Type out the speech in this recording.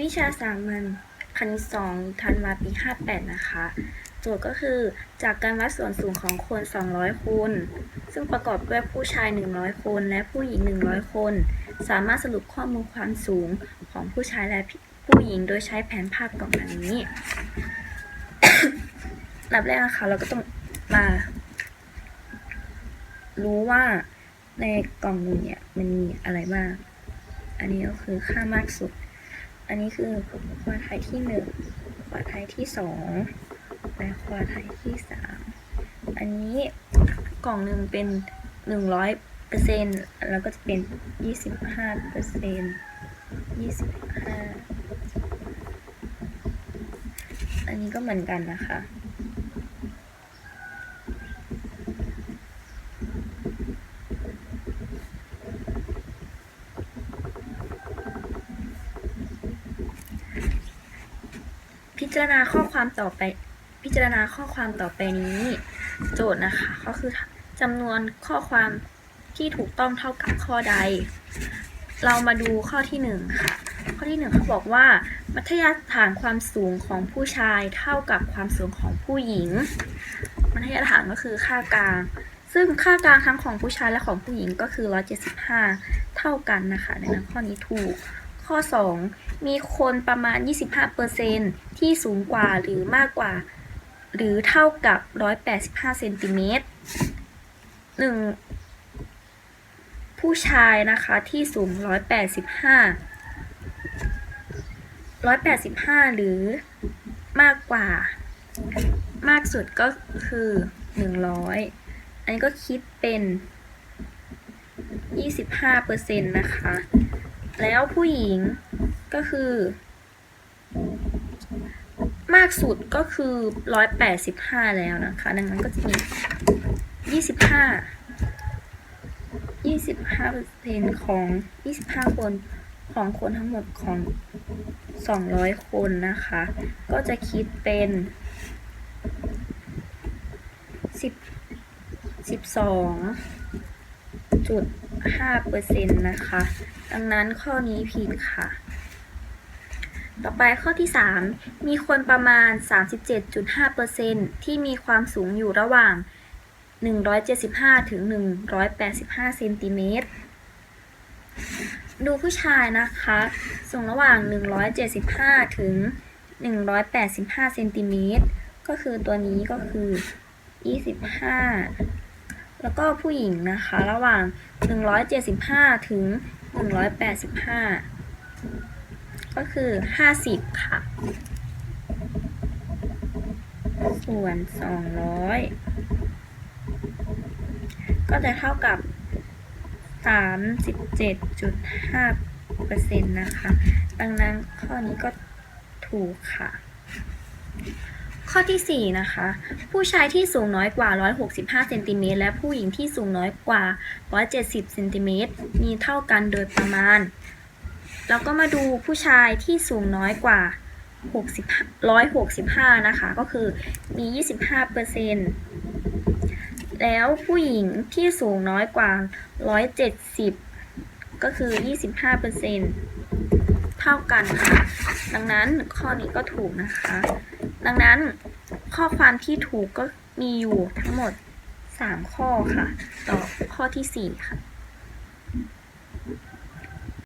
วิชาสามัญคณิตสองธันวาปี 58 นะคะ โจทย์ก็คือจากการวัดส่วนสูงของคน 200 คน ซึ่งประกอบด้วยผู้ชาย 100 คน และผู้หญิง 100 คน สามารถสรุปข้อมูลความสูงของผู้ชายและผู้หญิงโดยใช้แผนภาพกล่องดังนี้อับแรกนะคะเราก็ต้องมา รู้ว่าในกล่องนึ่งเนี่ยมันมีอะไรบ้าง อันนี้ก็คือค่ามากสุด อันนี้คือควาไทยที่หนึ่งควาไทยที่สองและควาไทยที่สามอันนี้กล่องหนึ่งเป็นหนึ่งร้อยเปอร์เซ็นต์แล้วก็จะเป็นยี่สิบห้าเปอร์เซ็นต์ยี่สิบห้าอันนี้ก็เหมือนกันนะคะ จารณาข้อความต่อไป พิจารณาข้อความต่อไปนี้ โจทย์นะคะ ก็คือจำนวนข้อความที่ถูกต้องเท่ากับข้อใด เรามาดูข้อที่หนึ่งค่ะข้อที่หนึ่งเขาบอกว่า มัธยฐานความสูงของผู้ชายเท่ากับความสูงของผู้หญิง มัธยฐานก็คือค่ากลาง ซึ่งค่ากลางทั้งของผู้ชายและของผู้หญิงก็คือ 175 เท่ากันนะคะดังนั้นข้อนี้ถูก ข้อ 2 มีคนประมาณ 25%ที่สูงกว่าหรือมากกว่า หรือเท่ากับ 185เซนติเมตรหนึ่งผู้ชายนะคะที่สูง 185 185 หรือมากกว่า มากสุดก็คือ 100 อันนี้ก็คิดเป็น 25%นะคะ แล้วผู้หญิงก็คือ มากสุดก็คือ185แปดสิบห้าแล้วนะคะ ดังนั้นก็จะมี25 25เปอร์เซ็นต์ของ25คนของคนทั้งหมดของ200คนนะคะ ก็จะคิดเป็น10 12จุด5เปอร์เซ็นต์นะคะ ดังนั้นข้อนี้ผิดค่ะ ต่อไปข้อที่ 3 มีคนประมาณ 37.5%ที่มีความสูงอยู่ระหว่าง 175 ถึง 185 เซนติเมตร ดูผู้ชายนะคะ สูงระหว่าง 175 ถึง 185 เซนติเมตร ก็คือตัวนี้ก็คือ 25 แล้วก็ผู้หญิงนะคะ ระหว่าง 175 ถึง 185ก็คือ50ค่ะ ส่วน200ก็จะเท่ากับ37.5%นะคะ ดังนั้นข้อนี้ก็ถูกค่ะ ข้อที่ 4 นะคะ ผู้ชายที่สูงน้อยกว่า 165เซนติเมตรและผู้หญิงที่สูงน้อยกว่า 170เซนติเมตรมีเท่ากันโดยประมาณ แล้วก็มาดูผู้ชายที่สูงน้อยกว่า60 165 นะคะ ก็คือมี 25เปอร์เซ็นต์แล้วผู้หญิงที่สูงน้อยกว่า 170 ก็คือ 25เปอร์เซ็นต์เท่ากันค่ะ ดังนั้นข้อนี้ก็ถูกนะคะ ดังนั้นข้อความที่ถูกก็มีอยู่ทั้งหมด 3 ข้อค่ะ ต่อข้อที่ 4 ค่ะ